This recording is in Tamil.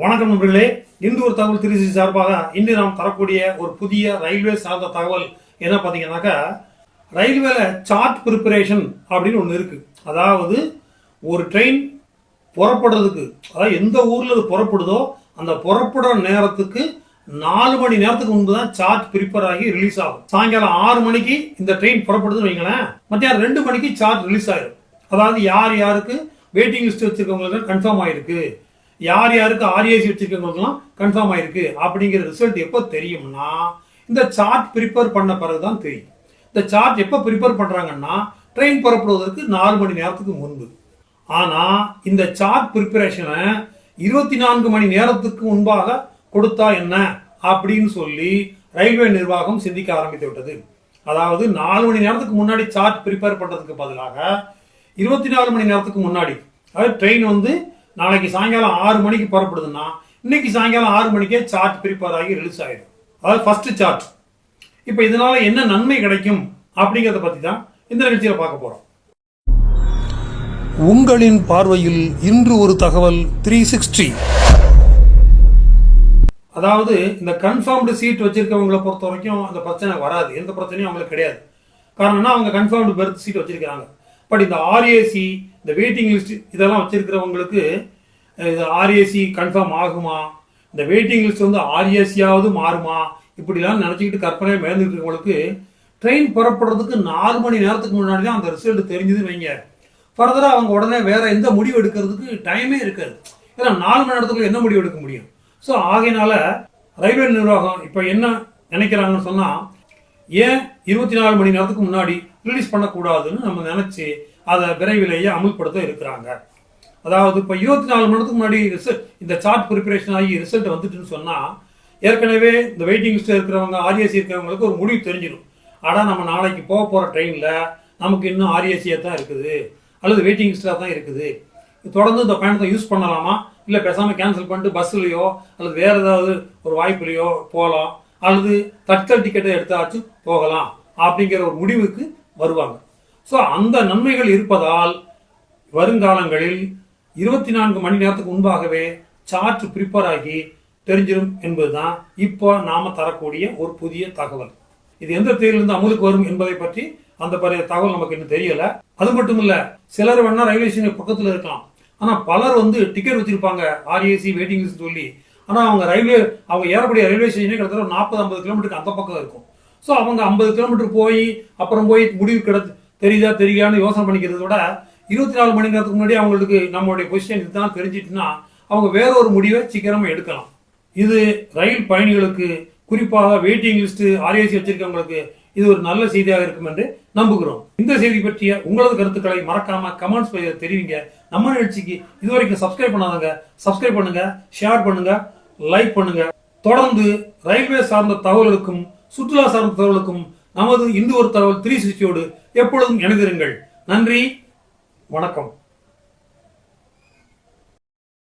வணக்கம் நண்பர்களே. இந்து ஒரு தகவல் திருச்சி சார்பாக இன்று நாம் தரக்கூடிய ஒரு புதிய ரயில்வே சார்ந்த தகவல் என்ன பார்த்தீங்கன்னாக்கா ரயில்வேல சார்ட் ப்ரிப்பரேஷன் அப்படின்னு ஒன்று இருக்கு. அதாவது ஒரு ட்ரெயின் புறப்படுறதுக்கு அதாவது எந்த ஊர்ல அது புறப்படுதோ அந்த புறப்படுற நேரத்துக்கு நாலு மணி நேரத்துக்கு முன்பு தான் சார்ட் ப்ரிப்பேர் ஆகி ரிலீஸ் ஆகும். சாயங்காலம் ஆறு மணிக்கு இந்த ட்ரெயின் புறப்படுதுன்னு வைங்களேன். மத்தியானம் ரெண்டு மணிக்கு சார்ட் ரிலீஸ் ஆயிடும் அதாவது யார் யாருக்கு வெயிட்டிங் லிஸ்ட் வச்சிருக்கவங்களுக்கு கன்ஃபார்ம் ஆயிருக்கு. யார் யாருக்கு ஆர்ஏசி வச்சிருக்கவங்களுக்குலாம் கன்ஃபார்ம் ஆயிருக்கு. அப்படிங்கிற ரிசல்ட் எப்போ தெரியும்னா இந்த சார்ட் ப்ரிப்பேர் பண்ண பிறகு தான் தெரியும். இந்த சார்ட் எப்போ ப்ரிப்பேர் பண்ணுறாங்கன்னா ட்ரெயின் புறப்படுவதற்கு நாலு மணி நேரத்துக்கு முன்பு. ஆனால் இந்த சார்ட் ப்ரிப்பரேஷனை இருபத்தி நான்கு மணி நேரத்துக்கு முன்பாக கொடுத்தா என்ன? அப்படின்னு சொல்லி ரயில்வே நிர்வாகம் சிந்திக்க ஆரம்பித்து விட்டது. அதாவது நாலு மணி நேரத்துக்கு முன்னாடி சார்ட் ப்ரிப்பேர் பண்ணுறதுக்கு பதிலாக இருபத்தி நாலு மணி நேரத்துக்கு முன்னாடி அதாவது ட்ரெயின் வந்து நாளைக்கு சாயங்காலம் ஆறு மணிக்கு புறப்படுதுன்னா இன்னைக்கு சாயங்காலம் ஆறு மணிக்கே சார்ட் ப்ரிப்பேர் ஆகி ரிலீஸ் ஆயிடும். அதாவது ஃபர்ஸ்ட் சார்ட் இப்போ இதனால என்ன நன்மை கிடைக்கும் அப்படிங்கிறத பத்தி தான் இந்த நிகழ்ச்சியில பார்க்க போறோம். உங்களின் பார்வையில் இன்று ஒரு தகவல் த்ரீ சிக்ஸ்டி அதாவது இந்த கன்ஃபார்ம்டு சீட் வச்சிருக்கவங்களை பொறுத்த வரைக்கும் அந்த பிரச்சனை வராது. எந்த பிரச்சனையும் அவங்களுக்கு கிடையாது. காரணம்னா அவங்க கன்ஃபார்ம்டு பெர்த் சீட் வச்சிருக்காங்க பட் இந்த ஆர்ஏசி இந்த வெயிட்டிங் லிஸ்ட் இதெல்லாம் வச்சிருக்கிறவங்களுக்கு இது ஆர்ஏசி கன்ஃபார்ம் ஆகுமா? இந்த வெயிட்டிங் லிஸ்ட் வந்து ஆர்ஏசியாவது மாறுமா? இப்படிலாம் நினச்சிக்கிட்டு கற்பனையாக மேந்துட்டு இருக்கவங்களுக்கு ட்ரெயின் புறப்படுறதுக்கு நாலு மணி நேரத்துக்கு முன்னாடி தான் அந்த ரிசல்ட் தெரிஞ்சதுன்னு வைங்க. ஃபர்தராக அவங்க உடனே வேற எந்த முடிவு எடுக்கிறதுக்கு டைமே இருக்காது. ஏன்னா நாலு மணி நேரத்துக்குள்ள என்ன முடிவு எடுக்க முடியும்? ஸோ ஆகையினால ரயில்வே நிர்வாகம் இப்போ என்ன நினைக்கிறாங்கன்னு சொன்னால் ஏன் இருபத்தி நாலு மணி நேரத்துக்கு முன்னாடி ரிலீஸ் பண்ணக்கூடாதுன்னு நம்ம நினச்சி அதை விரைவிலேயே அமுல்படுத்த இருக்கிறாங்க. அதாவது இப்போ இருபத்தி நாலு மணி நேரத்துக்கு முன்னாடி ரிசல்ட் இந்த சார்ட் ப்ரிப்பரேஷன் ஆகி ரிசல்ட் வந்துட்டுன்னு சொன்னால் ஏற்கனவே இந்த வெயிட்டிங் லிஸ்ட்டில் இருக்கிறவங்க ஆர்ஏசி இருக்கிறவங்களுக்கு ஒரு முடிவு தெரிஞ்சிடும். ஆனால் நம்ம நாளைக்கு போக போகிற ட்ரெயினில் நமக்கு இன்னும் ஆர்ஏசியாக தான் இருக்குது. அல்லது வெயிட்டிங் லிஸ்ட்டாக தான் இருக்குது. தொடர்ந்து இந்த பயணத்தை யூஸ் பண்ணலாமா? இல்லை பேசாமல் கேன்சல் பண்ணிட்டு பஸ்ஸுலையோ அல்லது வேறு ஏதாவது ஒரு வாய்ப்புலையோ போகலாம் அல்லது தட்கல் டிக்கெட்டை எடுத்தாச்சும் போகலாம் அப்படிங்கிற ஒரு முடிவுக்கு வருவாங்க. ஸோ அந்த நன்மைகள் இருப்பதால் வருங்காலங்களில் இருபத்தி நான்கு மணி நேரத்துக்கு முன்பாகவே சார்ட் ப்ரிப்பேர் ஆகி தெரிஞ்சிடும் என்பதுதான் இப்போ நாம தரக்கூடிய ஒரு புதிய தகவல். இது எந்த தேதியிலிருந்து அமலுக்கு வரும் என்பதை பற்றி அந்த பழைய தகவல் நமக்கு இன்னும் தெரியல. அது மட்டும் இல்ல சிலர் வேணா ரயில்வே ஸ்டேஷன் பக்கத்தில் இருக்கலாம். ஆனா பலர் வந்து டிக்கெட் வச்சிருப்பாங்க ஆர்ஏசி வெயிட்டிங் லிஸ்ட் சொல்லி. ஆனால் அவங்க ரயில்வே அவங்க ஏறக்கூடிய ரயில்வே ஸ்டேஷனே கிட்டத்தட்ட ஒரு நாற்பது ஐம்பது கிலோமீட்டருக்கு அந்த பக்கம் இருக்கும். ஸோ அவங்க ஐம்பது கிலோமீட்டர் போய் அப்புறம் போய் முடிவு கிட தெரியுதா தெரியான்னு யோசனை பண்ணிக்கிறத விட இருபத்தி நாலு மணி நேரத்துக்கு முன்னாடி அவங்களுக்கு நம்மளுடைய பொசிஷன் இதுதான் தெரிஞ்சிட்டுன்னா அவங்க வேற ஒரு முடிவை சீக்கிரமாக எடுக்கலாம். இது ரயில் பயணிகளுக்கு குறிப்பாக வெயிட்டிங் லிஸ்ட் ஆர்ஏசி வச்சிருக்கவங்களுக்கு இது ஒரு நல்ல செய்தியாக இருக்கும் என்று நம்புகிறோம். இந்த செய்தி பற்றிய உங்களது கருத்துக்களை மறக்காம கமெண்ட்ஸ் தெரிவிங்க. நம்ம நிகழ்ச்சிக்கு இதுவரைக்கும் சப்ஸ்கிரைப் பண்ணாதவங்க சப்ஸ்கிரைப் பண்ணுங்க ஷேர் பண்ணுங்க. லைக் பண்ணுங்க. தொடர்ந்து ரயில்வே சார்ந்த தகவல்களுக்கும் சுற்றுலா சார்ந்த தகவலுக்கும் நமது இந்து ஒரு தகவல் த்ரீ சிக்ஸ்டியோடு எப்பொழுதும் இணைந்திருங்கள். நன்றி. வணக்கம்.